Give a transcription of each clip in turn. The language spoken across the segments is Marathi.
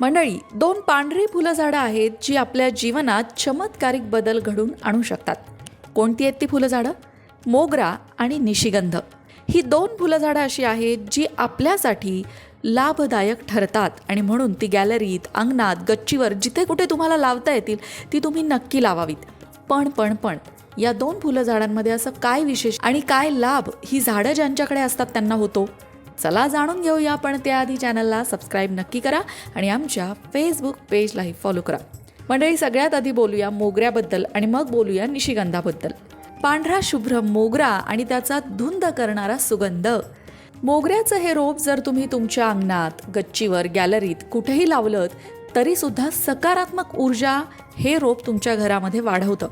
मंडळी दोन पांढरी फुलं झाडं आहेत जी आपल्या जीवनात चमत्कारिक बदल घडून आणू शकतात. कोणती आहेत ती फुलं झाडं? मोगरा आणि निशिगंध. ही दोन फुलं झाडं अशी आहेत जी आपल्यासाठी लाभदायक ठरतात आणि म्हणून ती गॅलरीत अंगणात गच्चीवर जिथे कुठे तुम्हाला लावता येतील ती तुम्ही नक्की लावावीत. पण पण पण या दोन फुलं झाडांमध्ये असं काय विशेष आणि काय लाभ ही झाडं ज्यांच्याकडे असतात त्यांना होतो? चला जाणून घेऊया पण त्याआधी चॅनलला सबस्क्राईब नक्की करा आणि आमच्या फेसबुक पेजलाही फॉलो करा. मंडळी सगळ्यात आधी बोलूया मोगऱ्याबद्दल आणि मग बोलूया निशिगंधाबद्दल. पांढरा शुभ्र मोगरा आणि त्याचा धुंद करणारा सुगंध. मोगऱ्याचं हे रोप जर तुम्ही तुमच्या अंगणात गच्चीवर गॅलरीत कुठेही लावलं तरीसुद्धा सकारात्मक ऊर्जा हे रोप तुमच्या घरामध्ये वाढवतं.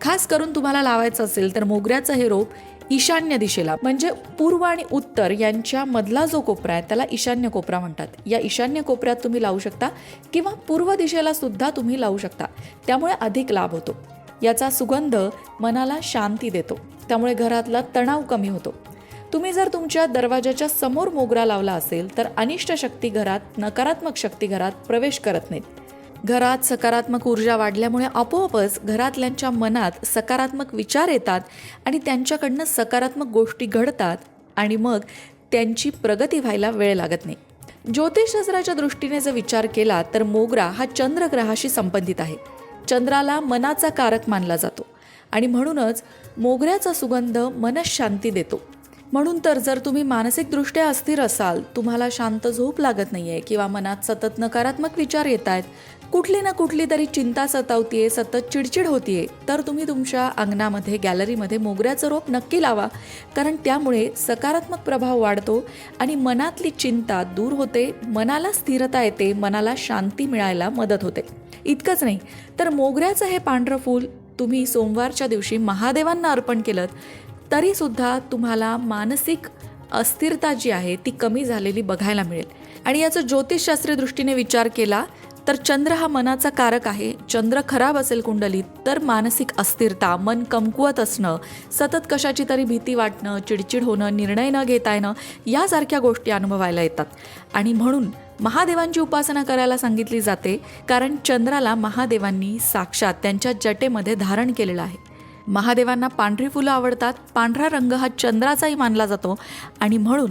खास करून तुम्हाला लावायचं असेल तर मोगऱ्याचं हे रोप ईशान्य दिशेला. म्हणजे पूर्व आणि उत्तर यांच्या मधला जो कोपरा आहे त्याला ईशान्य कोपरा म्हणतात. या ईशान्य कोपऱ्यात तुम्ही लावू शकता किंवा पूर्व दिशेला सुद्धा तुम्ही लावू शकता. त्यामुळे अधिक लाभ होतो. याचा सुगंध मनाला शांती देतो. त्यामुळे घरातला तणाव कमी होतो. तुम्ही जर तुमच्या दरवाजाच्या समोर मोगरा लावला असेल तर अनिष्ट शक्ती घरात नकारात्मक शक्ती घरात प्रवेश करत नाहीत. घरात सकारात्मक ऊर्जा वाढल्यामुळे आपोआपच घरातल्यांच्या मनात सकारात्मक विचार येतात आणि त्यांच्याकडनं सकारात्मक गोष्टी घडतात आणि मग त्यांची प्रगती व्हायला वेळ लागत नाही. ज्योतिषशास्त्राच्या दृष्टीने जर विचार केला तर मोगरा हा चंद्रग्रहाशी संबंधित आहे. चंद्राला मनाचा कारक मानला जातो आणि म्हणूनच मोगऱ्याचा सुगंध मनशांती देतो. म्हणून तर जर तुम्ही मानसिकदृष्ट्या अस्थिर असाल तुम्हाला शांत झोप लागत नाहीये किंवा मनात सतत नकारात्मक विचार येत आहेत कुठली ना कुठली तरी चिंता सतावतीये सतत चिडचिड होतीये तर तुम्ही तुमच्या अंगणामध्ये गॅलरीमध्ये मोगऱ्याचं रोप नक्की लावा. कारण त्यामुळे सकारात्मक प्रभाव वाढतो आणि मनातली चिंता दूर होते मनाला स्थिरता येते मनाला शांती मिळायला मदत होते. इतकंच नाही तर मोगऱ्याचं हे पांढरं फूल तुम्ही सोमवारच्या दिवशी महादेवांना अर्पण केलं तरी सुद्धा तुम्हाला मानसिक अस्थिरता जी आहे ती कमी झालेली बघायला मिळेल. आणि याचं ज्योतिषशास्त्रीय दृष्टीने विचार केला तर चंद्र हा मनाचा कारक आहे. चंद्र खराब असेल कुंडलीत तर मानसिक अस्थिरता मन कमकुवत असणं सतत कशाची तरी भीती वाटणं चिडचिड होणं निर्णय न घेता येणं यासारख्या गोष्टी अनुभवायला येतात. आणि म्हणून महादेवांची उपासना करायला सांगितली जाते कारण चंद्राला महादेवांनी साक्षात त्यांच्या जटेमध्ये धारण केलेलं आहे. महादेवांना पांढरी फुलं आवडतात पांढरा रंग हा चंद्राचाही मानला जातो. आणि म्हणून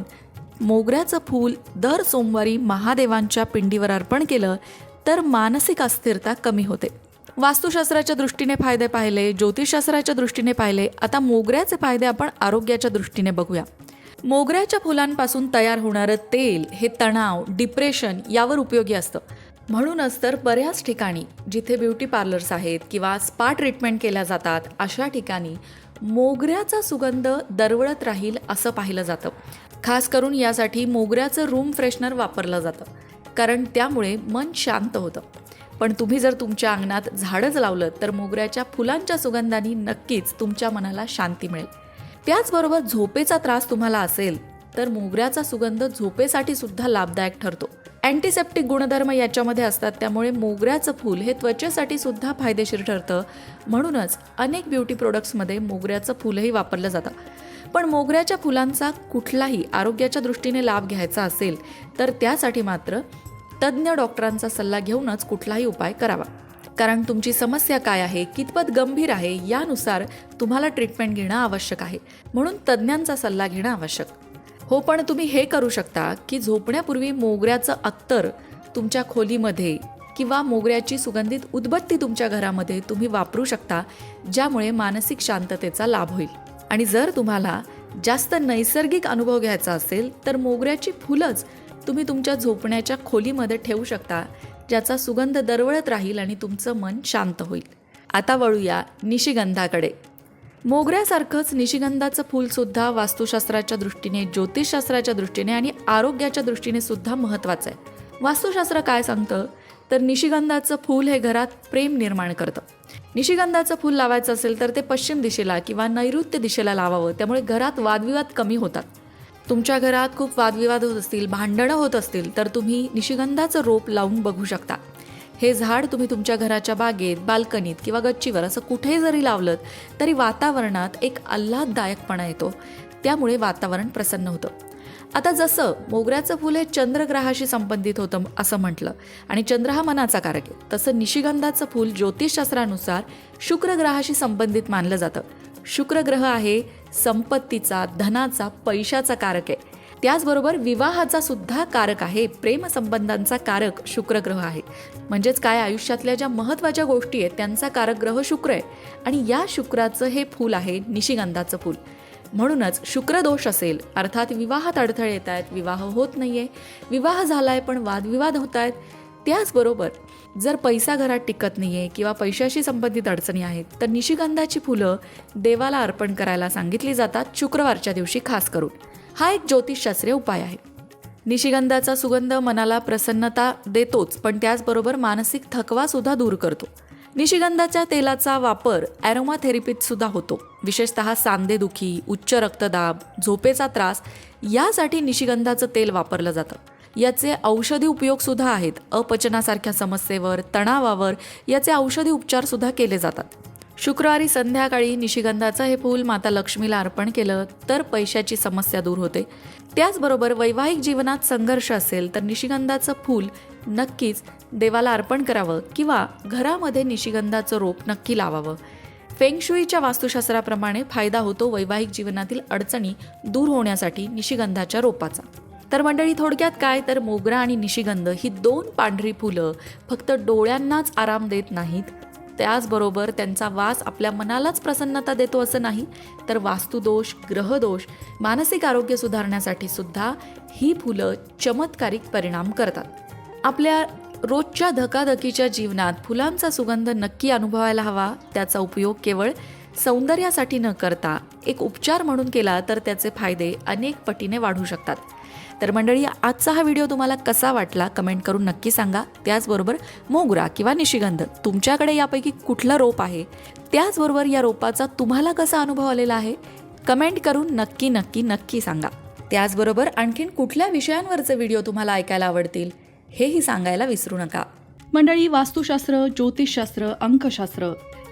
मोगऱ्याचं फूल दर सोमवारी महादेवांच्या पिंडीवर अर्पण केलं तर मानसिक अस्थिरता कमी होते. वास्तुशास्त्राच्या दृष्टीने फायदे पाहिले ज्योतिषशास्त्राच्या दृष्टीने पाहिले आता मोगऱ्याचे फायदे आपण आरोग्याच्या दृष्टीने बघूया. मोगऱ्याच्या फुलांपासून तयार होणारं तेल हे तणाव डिप्रेशन यावर उपयोगी असतं. म्हणूनच तर बऱ्याच ठिकाणी जिथे ब्युटी पार्लर्स आहेत किंवा स्पा ट्रीटमेंट केल्या जातात अशा ठिकाणी मोगऱ्याचा सुगंध दरवळत राहील असं पाहिलं जातं. खास करून यासाठी मोगऱ्याचं रूम फ्रेशनर वापरलं जातं कारण त्यामुळे मन शांत होतं. पण तुम्ही जर तुमच्या अंगणात झाडच लावलं तर मोगऱ्याच्या फुलांच्या सुगंधाने नक्कीच तुमच्या मनाला शांती मिळेल. त्याचबरोबर झोपेचा त्रास तुम्हाला असेल तर मोगऱ्याचा सुगंध झोपेसाठी सुद्धा लाभदायक ठरतो. अँटीसेप्टिक गुणधर्म याच्यामध्ये असतात त्यामुळे मोगऱ्याचं फूल हे त्वचेसाठी सुद्धा फायदेशीर ठरतं. म्हणूनच अनेक ब्युटी प्रोडक्ट्समध्ये मोगऱ्याचं फूलही वापरलं जातं. पण मोगऱ्याच्या फुलांचा कुठलाही आरोग्याच्या दृष्टीने लाभ घ्यायचा असेल तर त्यासाठी मात्र तज्ज्ञ डॉक्टरांचा सल्ला घेऊनच कुठलाही उपाय करावा. कारण तुमची समस्या काय आहे कितपत गंभीर आहे यानुसार तुम्हाला ट्रीटमेंट घेणं आवश्यक आहे. म्हणून तज्ज्ञांचा सल्ला घेणं आवश्यक. हो पण तुम्ही हे करू शकता की झोपण्यापूर्वी मोगऱ्याचं अत्तर तुमच्या खोलीमध्ये किंवा मोगऱ्याची सुगंधित उदबत्ती तुमच्या घरामध्ये तुम्ही वापरू शकता ज्यामुळे मानसिक शांततेचा लाभ होईल. आणि जर तुम्हाला जास्त नैसर्गिक अनुभव घ्यायचा असेल तर मोगऱ्याची फुलंच तुम्ही तुमच्या झोपण्याच्या खोलीमध्ये ठेवू शकता ज्याचा सुगंध दरवळत राहील आणि तुमचं मन शांत होईल. आता वळूया निशिगंधाकडे. मोगऱ्यासारखंच निशिगंधाचं फूलसुद्धा वास्तुशास्त्राच्या दृष्टीने ज्योतिषशास्त्राच्या दृष्टीने आणि आरोग्याच्या दृष्टीने सुद्धा महत्त्वाचं आहे. वास्तुशास्त्र काय सांगतं? तर निशिगंधाचं फूल हे घरात प्रेम निर्माण करतं. निशिगंधाचं फूल लावायचं असेल तर ते पश्चिम दिशेला किंवा नैऋत्य दिशेला लावावं त्यामुळे घरात वादविवाद कमी होतात. तुमच्या घरात खूप वादविवाद होत असतील भांडणं होत असतील तर तुम्ही निशिगंधाचं रोप लावून बघू शकता. हे झाड तुम्ही तुमच्या घराच्या बागेत बाल्कनीत किंवा गच्चीवर असं कुठेही जरी लावलं तरी वातावरणात एक आल्हाददायकपणा येतो. त्यामुळे वातावरण प्रसन्न होतं. आता जसं मोगऱ्याचं फुल हे चंद्रग्रहाशी संबंधित होतं असं म्हटलं आणि चंद्र हा मनाचा कारक आहे तसं निशिगंधाचं फूल ज्योतिषशास्त्रानुसार शुक्र ग्रहाशी संबंधित मानलं जातं. शुक्र ग्रह आहे संपत्तीचा धनाचा पैशाचा कारक आहे. त्याचबरोबर विवाहाचा सुद्धा कारक आहे प्रेमसंबंधांचा कारक शुक्र ग्रह आहे. म्हणजेच काय आयुष्यातल्या ज्या महत्त्वाच्या गोष्टी आहेत त्यांचा कारकग्रह शुक्र आहे. आणि या शुक्राचं हे फूल आहे निशिगंधाचं फूल. म्हणूनच शुक्रदोष असेल अर्थात विवाहात अडथळे येत आहेत विवाह होत नाहीये. विवाह झालाय पण वादविवाद होत आहेत. त्याचबरोबर जर पैसा घरात टिकत नाहीये किंवा पैशाशी संबंधित अडचणी आहेत तर निशिगंधाची फुलं देवाला अर्पण करायला सांगितली जातात शुक्रवारच्या दिवशी खास करून. हा एक ज्योतिषशास्त्रीय उपाय आहे. निशिगंधाचा सुगंध मनाला प्रसन्नता देतोच पण त्याचबरोबर मानसिक थकवासुद्धा दूर करतो. निशिगंधाच्या तेलाचा वापर ॲरोमाथेरपीत सुद्धा होतो. विशेषतः सांधेदुखी उच्च रक्तदाब झोपेचा त्रास यासाठी निशिगंधाचं तेल वापरलं जातं. याचे औषधी उपयोगसुद्धा आहेत. अपचनासारख्या समस्येवर तणावावर याचे औषधी उपचारसुद्धा केले जातात. शुक्रवारी संध्याकाळी निशिगंधाचं हे फूल माता लक्ष्मीला अर्पण केलं तर पैशाची समस्या दूर होते. त्याचबरोबर वैवाहिक जीवनात संघर्ष असेल तर निशिगंधाचं फूल नक्कीच देवाला अर्पण करावं किंवा घरामध्ये निशिगंधाचं रोप नक्की लावावं. फेंगशुईच्या वास्तुशास्त्राप्रमाणे फायदा होतो वैवाहिक जीवनातील अडचणी दूर होण्यासाठी निशिगंधाच्या रोपाचा. तर मंडळी थोडक्यात काय? तर मोगरा आणि निशिगंध ही दोन पांढरी फुलं फक्त डोळ्यांनाच आराम देत नाहीत. त्याचबरोबर त्यांचा वास आपल्या मनालाच प्रसन्नता देतो असं नाही तर वास्तुदोष ग्रहदोष मानसिक आरोग्य सुधारण्यासाठी सुद्धा ही फुलं चमत्कारिक परिणाम करतात. आपल्या रोजच्या धकाधकीच्या जीवनात फुलांचा सुगंध नक्की अनुभवायला हवा त्याचा उपयोग केवळ सौंदर्यासाठी न करता एक उपचार म्हणून केला तर त्याचे फायदे अनेक पटीने वाढू शकतात. तर मंडळी आजचा हा व्हिडिओ तुम्हाला कसा वाटला कमेंट करून नक्की सांगा. त्याचबरोबर मोगरा किंवा निशिगंध तुमच्याकडे यापैकी कुठलं रोप आहे? त्याचबरोबर या रोपाचा तुम्हाला कसा अनुभव आलेला आहे? कमेंट करून नक्की नक्की नक्की सांगा. त्याचबरोबर आणखीन कुठल्या विषयांवरचे व्हिडिओ तुम्हाला ऐकायला आवडतील हेही सांगायला विसरू नका. मंडळी वास्तुशास्त्र ज्योतिषशास्त्र अंकशास्त्र